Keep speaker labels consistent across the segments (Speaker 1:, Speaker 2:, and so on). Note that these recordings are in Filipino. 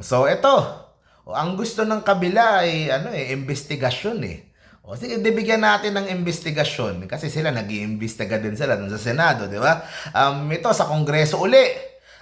Speaker 1: So, ito. Ang gusto ng kabila ay ano eh, investigasyon eh. O sige, bibigyan natin ng investigasyon kasi sila nag iimbestiga din sila dun sa Senado, di ba? Um, ito sa Kongreso uli.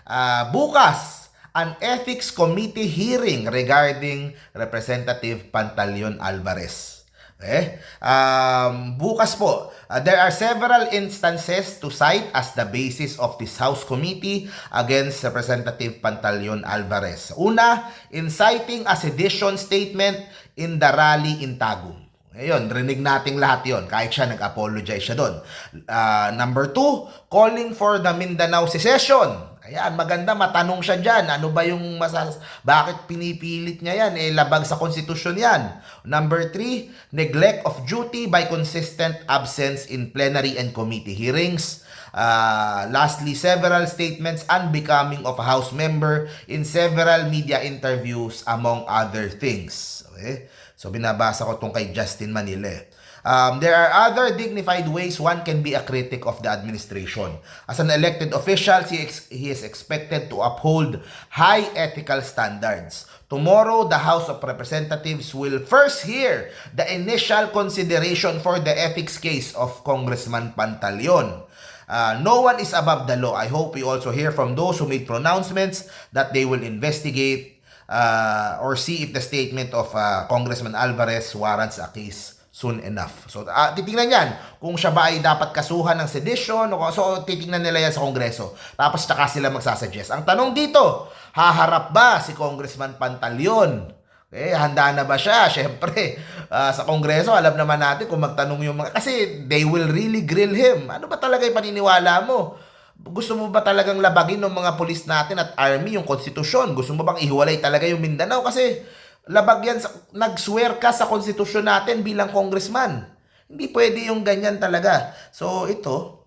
Speaker 1: Ah, bukas, an ethics committee hearing regarding Representative Pantaleon Alvarez. Okay? Um, bukas po, uh, there are several instances to cite as the basis of this House Committee against Representative Pantaleon Alvarez. Una, inciting a sedition statement in the rally in Tagum. Ngayon, rinig nating lahat yon kahit siya nag-apologize siya doon. Ah, number two, calling for the Mindanao secession. Ayan, maganda matanong siya dyan. Ano ba yung masas... Bakit pinipilit niya yan? Eh, labag sa konstitusyon yan. Number three, neglect of duty by consistent absence in plenary and committee hearings. Uh, lastly, several statements unbecoming of a House member in several media interviews, among other things. Okay? So, binabasa ko tong kay Justin Manile. Um, there are other dignified ways one can be a critic of the administration. As an elected official, he, he is expected to uphold high ethical standards. Tomorrow, the House of Representatives will first hear the initial consideration for the ethics case of Congressman Pantaleon. Uh, no one is above the law. I hope we also hear from those who made pronouncements that they will investigate uh, or see if the statement of uh, Congressman Alvarez warrants a case soon enough. So, uh, titingnan yan kung siya ba ay dapat kasuhan ng sedition. O, so, titingnan nila yan sa Kongreso. Tapos, tsaka sila magsasuggest. Ang tanong dito, haharap ba si Congressman Pantaleon? Eh, handa na ba siya? Siyempre, ah, sa Kongreso, alam naman natin kung magtanong yung mga... Kasi they will really grill him. Ano ba talaga yung paniniwala mo? Gusto mo ba talagang labagin ng mga polis natin at army yung konstitusyon? Gusto mo bang ihiwalay talaga yung Mindanao? Kasi labag yan, sa, nag-swear ka sa konstitusyon natin bilang congressman. Hindi pwede yung ganyan talaga. So, ito,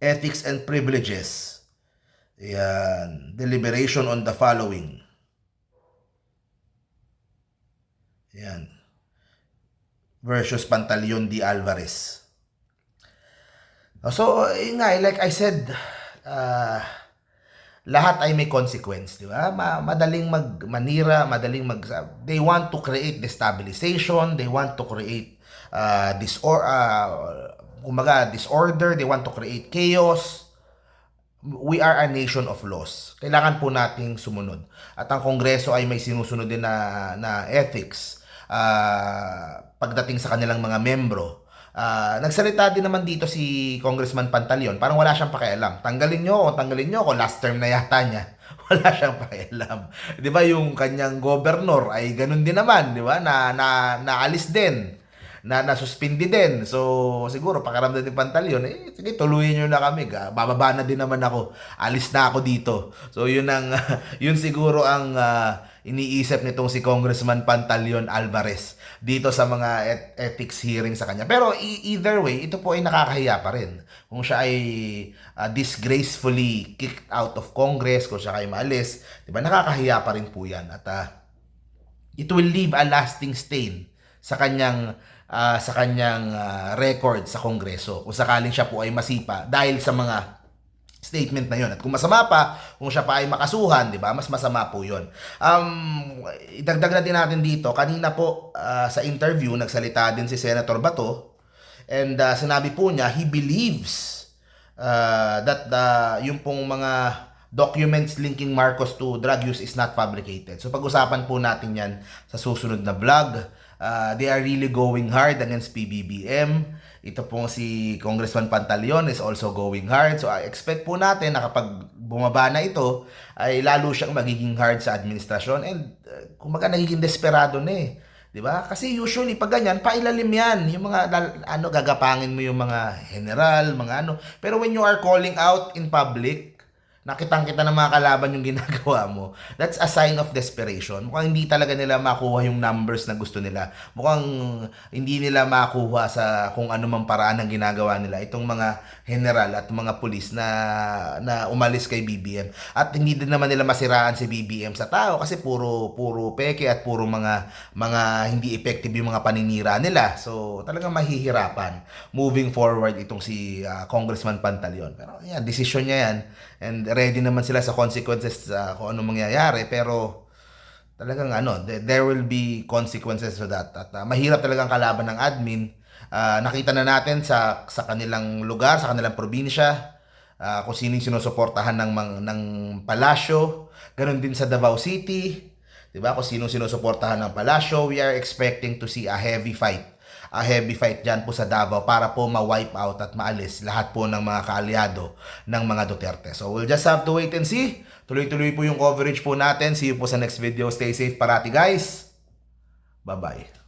Speaker 1: ethics and privileges. Yan. Deliberation on the following. Yan. Versus Pantaleon D. Alvarez. So, yun nga, like I said, uh, lahat ay may consequence, di ba? Ma- madaling mag manira, madaling mag they want to create destabilization, they want to create uh, disor uh, kumaga, disorder, they want to create chaos. We are a nation of laws. Kailangan po nating sumunod. At ang Kongreso ay may sinusunod din na, na ethics uh, pagdating sa kanilang mga membro. Ah, nagsalita din naman dito si Congressman Pantaleon. Parang wala siyang pakialam. Tanggalin nyo ako, tanggalin nyo ako. Last term na yata niya. Wala siyang pakialam. 'Di ba yung kanyang governor ay ganun din naman, 'di ba? Na na naalis din. Na nasuspindi din. So siguro pakiramdam ni Pantaleon, eh sige tuloyin niyo na kami. Bababa na din naman ako. Alis na ako dito. So yun ang yun siguro ang ah, iniisip nitong si Congressman Pantaleon Alvarez dito sa mga et- ethics hearing sa kanya. Pero e- either way, ito po ay nakakahiya pa rin. Kung siya ay ah, disgracefully kicked out of Congress, kung siya ay maalis, di ba, nakakahiya pa rin po yan. At ah, it will leave a lasting stain sa kanyang ah, sa kanyang ah, record sa Kongreso kung sakaling siya po ay masipa dahil sa mga statement na yon. At kung masama pa, kung siya pa ay makasuhan, di ba? Mas masama po yon. Um, idagdag na din natin dito, kanina po ah, sa interview, nagsalita din si Senator Bato, and ah, sinabi po niya, he believes uh, that the, yung pong mga documents linking Marcos to drug use is not fabricated. So pag-usapan po natin yan sa susunod na vlog. Uh, they are really going hard against PBBM. Ito pong si Congressman Pantaleon is also going hard. So I expect po natin na kapag bumaba na ito, ay lalo siyang magiging hard sa administrasyon and uh, kumaga nagiging desperado na eh. 'Di ba? Kasi usually pag ganyan, pailalim 'yan. Yung mga ano gagapangin mo yung mga general, mga ano. Pero when you are calling out in public, nakitang kita ng mga kalaban yung ginagawa mo, that's a sign of desperation. Mukhang hindi talaga nila makuha yung numbers na gusto nila. Mukhang hindi nila makuha sa kung ano mang paraan ng ginagawa nila itong mga general at mga pulis na na umalis kay BBM. At hindi din naman nila masiraan si BBM sa tao kasi puro puro peke at puro mga mga hindi effective yung mga paninira nila. So talagang mahihirapan moving forward itong si ah, Congressman Pantaleon. Pero yan, decision niya yan. And ready naman sila sa consequences sa kung ano mangyayari pero talagang ano, th- there will be consequences to that. At ah, mahirap talagang kalaban ng admin. Ah, nakita na natin sa sa kanilang lugar, sa kanilang probinsya, ah, kung sino yung sinusuportahan ng mang, ng palasyo. Ganon din sa Davao City. 'Di ba? Kung sino sinusuportahan ng palasyo, we are expecting to see a heavy fight. A heavy fight dyan po sa Davao para po ma-wipe out at maalis lahat po ng mga kaalyado ng mga Duterte. So we'll just have to wait and see. Tuloy-tuloy po yung coverage po natin. See you po sa next video. Stay safe parati guys. Bye-bye.